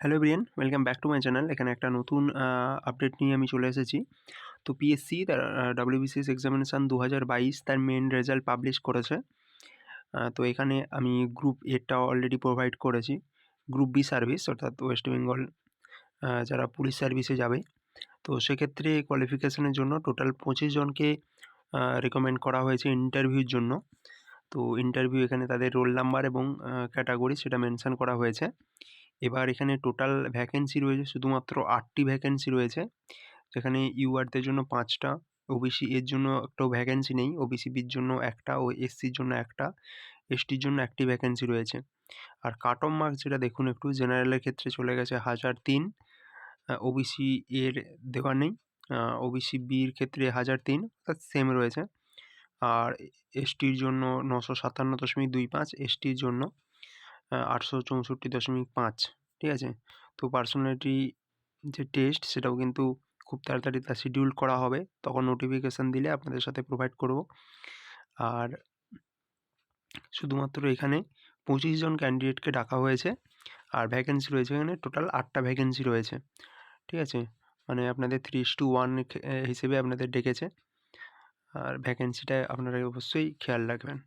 Hello Brian welcome back to my channel এখানে একটা নতুন আপডেট নিয়ে আমি চলে এসেছি। তো পিএসসি তার ডাব্লিউবিসিএস এক্সামিনেশান দু হাজার বাইশ, তার মেন রেজাল্ট পাবলিশ করেছে। তো এখানে আমি গ্রুপ এটা অলরেডি প্রোভাইড করেছি। গ্রুপ বি সার্ভিস অর্থাৎ ওয়েস্ট বেঙ্গল যারা পুলিশ সার্ভিসে যাবে। তো সেক্ষেত্রে কোয়ালিফিকেশনের জন্য টোটাল পঁচিশ জনকে রেকমেন্ড করা হয়েছে ইন্টারভিউর জন্য। তো ইন্টারভিউ এখানে তাদের রোল নাম্বার এবং ক্যাটাগরি সেটা মেনশন করা হয়েছে। এবার এখানে টোটাল ভ্যাকেন্সি রয়েছে শুধুমাত্র আটটি ভ্যাকেন্সি রয়েছে। যেখানে ইউআরদের জন্য পাঁচটা ওবিসি এর জন্য একটাও ভ্যাকেন্সি নেই ওবিসি বির জন্য একটা, ও এসসির জন্য একটা এসটির জন্য একটি ভ্যাকেন্সি রয়েছে। আর কাট অফ মার্কস যেটা দেখুন একটু জেনারেলের ক্ষেত্রে চলে গেছে হাজার তিন ওবিসি এর দেওয়া নেই ওবিসি বির ক্ষেত্রে হাজার তিন সেম রয়েছে। আর এসটির জন্য নশো সাতান্ন দশমিক দুই পাঁচ এসটির জন্য আটশো চৌষট্টি দশমিক পাঁচ, ঠিক আছে? তো পার্সোনালিটি যে টেস্ট সেটাও কিন্তু খুব তাড়াতাড়ি তা শিডিউল করা হবে। তখন নোটিফিকেশান দিলে আপনাদের সাথে প্রোভাইড করব। আর শুধুমাত্র এখানে পঁচিশ জন ক্যান্ডিডেটকে ডাকা হয়েছে আর ভ্যাকেন্সি রয়েছে এখানে টোটাল আটটা ভ্যাকেন্সি রয়েছে, ঠিক আছে? মানে আপনাদের থ্রি টু ওয়ান হিসেবে আপনাদের ডেকেছে। আর ভ্যাকেন্সিটা আপনারা অবশ্যই খেয়াল রাখবেন।